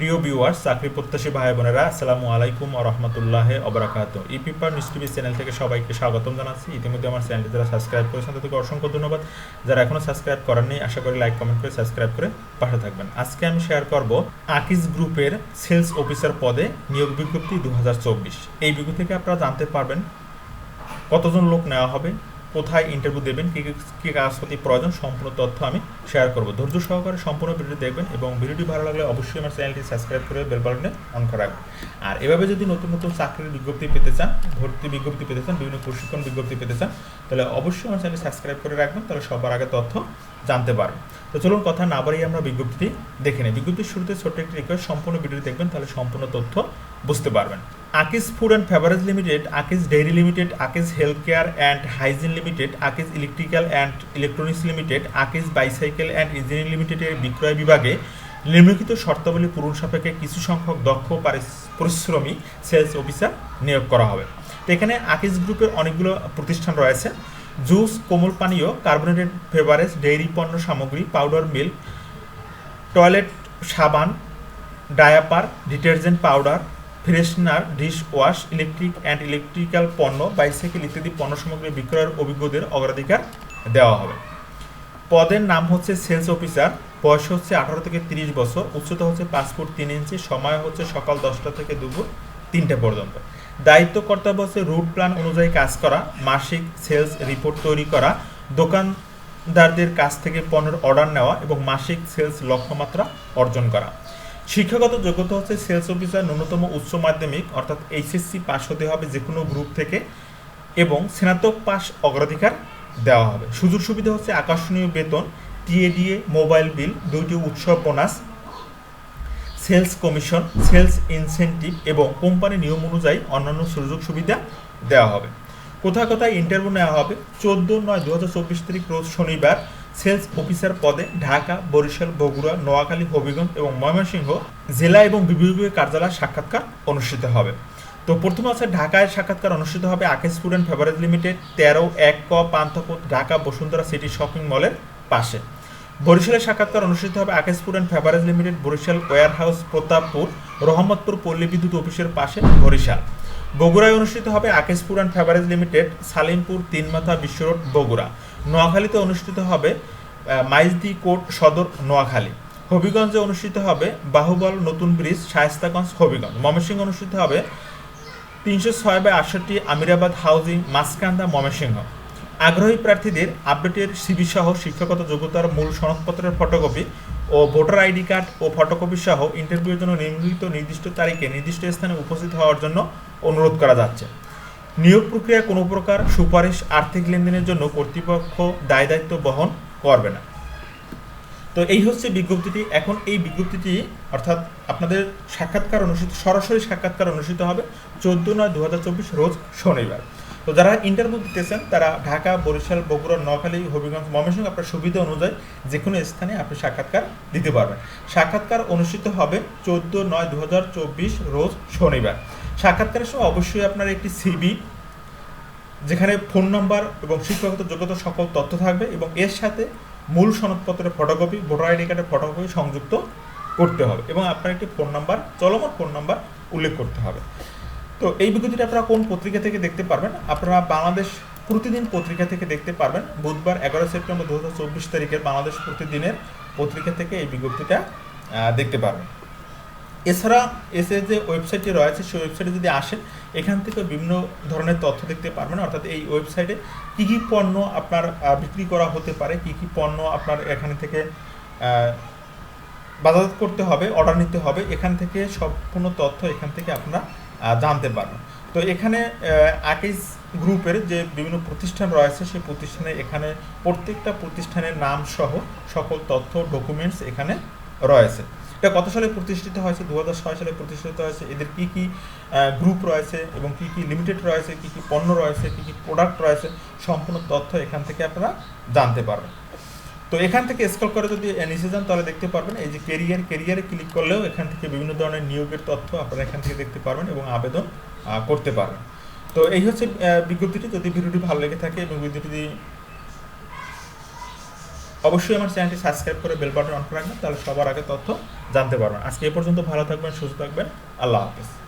প্রিয় ভিউয়ার্স চাকরি প্রত্যাশী ভাই বোনেরা, আসসালামু আলাইকুম রহমতুল্লাহ অবরাকাত E paper news TV channel থেকে সবাইকে স্বাগতম জানাচ্ছি। ইতিমধ্যে আমার চ্যানেলটি যারা সাবস্ক্রাইব করেছেন, তাদেরকে অসংখ্য ধন্যবাদ। যারা এখনও সাবস্ক্রাইব করেননি আশা করি লাইক কমেন্ট করে সাবস্ক্রাইব করে পাশে থাকবেন। আজকে আমি শেয়ার করব আকিজ গ্রুপের সেলস অফিসার পদে নিয়োগ বিজ্ঞপ্তি দু হাজার চব্বিশ। এই বিজ্ঞপ্তি থেকে আপনারা জানতে পারবেন কতজন লোক নেওয়া হবে কোথায় ইন্টারভিউ দেবেন, কী কী কাগজপাতি প্রয়োজন, সম্পূর্ণ তথ্য আমি শেয়ার করব। ধৈর্য সহকারে সম্পূর্ণ ভিডিও দেখবেন এবং ভিডিওটি ভালো লাগলে অবশ্যই আমার চ্যানেলটি সাবস্ক্রাইব করে বেল বাটনে অন করে রাখবেন। আর এভাবে যদি নতুন নতুন চাকরির বিজ্ঞপ্তি পেতে চান, ভর্তি বিজ্ঞপ্তি পেতে চান, বিভিন্ন প্রশিক্ষণ বিজ্ঞপ্তি পেতে চান, তাহলে অবশ্যই আমার চ্যানেলটি সাবস্ক্রাইব করে রাখবেন, তাহলে সবার আগে তথ্য জানতে পারবেন। তো চলুন কথা না বাড়িয়ে আমরা বিজ্ঞপ্তিটি দেখে নিই। বিজ্ঞপ্তির শুরুতে ছোট্ট একটি রিকোয়েস্ট সম্পূর্ণ ভিডিও দেখবেন, তাহলে সম্পূর্ণ তথ্য বুঝতে পারবেন। Akij food and beverage limited Akij dairy limited Akij health care and hygiene limited Akij electrical and electronics limited Akij bicycle and engineering লিমিটেডের বিক্রয় বিভাগে নিম্নলিখিত শর্তাবলী পূরণ সাপেক্ষে কিছু সংখ্যক দক্ষ পরিশ্রমী সেলস অফিসার নিয়োগ করা হবে। তো এখানে আকিজ গ্রুপের অনেকগুলো প্রতিষ্ঠান রয়েছে। জুস কোমল পানীয় কার্বোনেটেড ফেভারেজ ডেইরি পণ্য সামগ্রী পাউডার মিল্ক টয়লেট সাবান diaper detergent powder freshener dish wash, electric and electrical পণ্য, বাইসাইকেল ইত্যাদি পণ্য সামগ্রী বিক্রয়ের অভিজ্ঞদের অগ্রাধিকার দেওয়া হবে। পদের নাম হচ্ছে সেলস অফিসার, বয়স হচ্ছে আঠারো থেকে তিরিশ বছর, উচ্চতা হচ্ছে পাঁচ ফুট তিন ইঞ্চি, সময় হচ্ছে সকাল দশটা থেকে দুপুর তিনটে পর্যন্ত। দায়িত্ব কর্তব্য হচ্ছে রুট প্ল্যান অনুযায়ী কাজ করা, মাসিক সেলস রিপোর্ট তৈরি করা, দোকানদারদের কাছ থেকে পণ্যের অর্ডার নেওয়া এবং মাসিক সেলস লক্ষ্যমাত্রা অর্জন করা। শিক্ষাগত যোগ্যতা হচ্ছে সেলস অফিসার, ন্যূনতম উচ্চ মাধ্যমিক, অর্থাৎ এইচএসসি পাস হতে হবে যে কোনো গ্রুপ থেকে, এবং স্নাতক পাস অগ্রাধিকার দেওয়া হবে। সুযোগ সুবিধা হচ্ছে আকর্ষণীয় বেতন, টিএডিএ, মোবাইল বিল, দুইটি উৎসব bonus, sales commission, sales incentive, এবং কোম্পানি নিয়ম অনুযায়ী অন্যান্য সুযোগ সুবিধা দেওয়া হবে। কোথায় কোথায় ইন্টারভিউ নেওয়া হবে? চোদ্দ নয় দু হাজার চব্বিশ তারিখ রোজ শনিবার সেলস অফিসার পদে ঢাকা, বরিশাল, বগুড়া, নোয়াখালী, হবিগঞ্জ এবং ময়মনসিংহ জেলা এবং বিভাগীয় কার্যালয় সাক্ষাৎকার অনুষ্ঠিত হবে। তো প্রথম আছে, ঢাকায় সাক্ষাৎকার অনুষ্ঠিত হবে Akij food and beverage limited, তেরো, এক ক, পান্থপথ, ঢাকা, বসুন্ধরা সিটি শপিং মলের পাশে। বরিশালে সাক্ষাৎকার অনুষ্ঠিত হবে Akij food and beverage limited, Barishal warehouse Pratappur, Rahmatpur পল্লী বিদ্যুৎ অফিসের পাশে বরিশাল। বগুড়ায় অনুষ্ঠিত হবে আকেশপুর and beverage limited, Salimpur, Tinmatha Biswa road Bogura. নোয়াখালীতে অনুষ্ঠিত হবে মাইজদি কোর্ট সদর নোয়াখালী। হবিগঞ্জে অনুষ্ঠিত হবে বাহুবল নতুন ব্রিজ, শায়স্তাগঞ্জ, হবিগঞ্জ। ময়মনসিংহ অনুষ্ঠিত হবে তিনশো ছয় বাই আটষট্টি আমিরাবাদ হাউজিং, মাসকান্দা, ময়মনসিংহ। আগ্রহী প্রার্থীদের আপডেটের সিবি সহ শিক্ষাগত যোগ্যতার মূল সনদপত্রের ফটোকপি ও ভোটার আইডি কার্ড ও ফটোকপি সহ ইন্টারভিউর জন্য নির্ধারিত নির্দিষ্ট তারিখে নির্দিষ্ট স্থানে উপস্থিত হওয়ার জন্য অনুরোধ করা যাচ্ছে। নিয়োগ প্রক্রিয়া কোনো প্রকার সুপারিশ আর্থিক লেনদেনের জন্য কর্তৃপক্ষ দায় দায়িত্ব বহন করবে না। তো এই হচ্ছে বিজ্ঞপ্তিটি। এখন এই বিজ্ঞপ্তিটি অর্থাৎ আপনাদের সাক্ষাৎকার অনুষ্ঠিত, সরাসরি সাক্ষাৎকার অনুষ্ঠিত হবে চোদ্দ নয় দু রোজ শনিবার। তো যারা ইন্টারভিউ দিতেছেন, তারা ঢাকা, বরিশাল, বগুড়া, নোয়াখালী, হবিগঞ্জ, ময়মনসিংহ আপনার সুবিধা অনুযায়ী যে কোনো স্থানে আপনি সাক্ষাৎকার দিতে পারবেন। সাক্ষাৎকার অনুষ্ঠিত হবে চোদ্দ নয় দু রোজ শনিবার। সাক্ষাৎকারের সময় অবশ্যই আপনার একটি সিবি যেখানে ফোন নাম্বার এবং শিক্ষাগত যোগ্যতা সকল তথ্য থাকবে এবং এর সাথে মূল সনদপত্রের ফটোকপি ভোটার আইডি কার্ডের ফটোকপি সংযুক্ত করতে হবে এবং আপনার একটি ফোন নাম্বার চলমান ফোন নাম্বার উল্লেখ করতে হবে। তো এই বিজ্ঞপ্তিটা আপনারা কোন পত্রিকা থেকে দেখতে পারবেন? আপনারা বাংলাদেশ প্রতিদিন পত্রিকা থেকে দেখতে পারবেন। বুধবার এগারো সেপ্টেম্বর দু হাজার চব্বিশ তারিখের বাংলাদেশ প্রতিদিনের পত্রিকা থেকে এই বিজ্ঞপ্তিটা দেখতে পারবেন। এছাড়া এসে যে ওয়েবসাইটটি রয়েছে, সেই ওয়েবসাইটে যদি আসেন, এখান থেকে বিভিন্ন ধরনের তথ্য দেখতে পারবেন। অর্থাৎ এই ওয়েবসাইটে কী কী পণ্য আপনার বিক্রি করা হতে পারে, কী কী পণ্য আপনার এখান থেকে বাজারজাত করতে হবে অর্ডার নিতে হবে, এখান থেকে সম্পূর্ণ তথ্য এখান থেকে আপনারা জানতে পারবেন। তো এখানে আকিজ গ্রুপের যে বিভিন্ন প্রতিষ্ঠান রয়েছে, সেই প্রতিষ্ঠানে এখানে প্রত্যেকটা প্রতিষ্ঠানের নাম সহ সকল তথ্য ডকুমেন্টস এখানে রয়েছে। এটা কত সালে প্রতিষ্ঠিত হয়েছে? দু হাজার ছয় সালে প্রতিষ্ঠিত হয়েছে। এদের কি কি গ্রুপ রয়েছে এবং কি কি লিমিটেড রয়েছে, কি কি পণ্য রয়েছে, কি কি প্রোডাক্ট রয়েছে, সম্পূর্ণ তথ্য এখান থেকে আপনারা জানতে পারবেন। তো এখান থেকে স্ক্রল করে যদি নিচে যান তাহলে দেখতে পারবেন, এই যে কেরিয়ার কেরিয়ারে ক্লিক করলেও এখান থেকে বিভিন্ন ধরনের নিয়োগের তথ্য আপনারা এখান থেকে দেখতে পারবেন এবং আবেদন করতে পারবেন। তো এই হচ্ছে বিজ্ঞপ্তিটি। যদি ভিডিওটি ভালো লেগে থাকে এবং ভিডিওটি অবশ্যই আমার চ্যানেলটি সাবস্ক্রাইব করে বেল বাটন অন করে রাখবেন, তাহলে সবার আগে তথ্য জানতে পারবেন। আজকে এ পর্যন্ত ভালো থাকবেন, সুস্থ থাকবেন। আল্লাহ হাফিজ।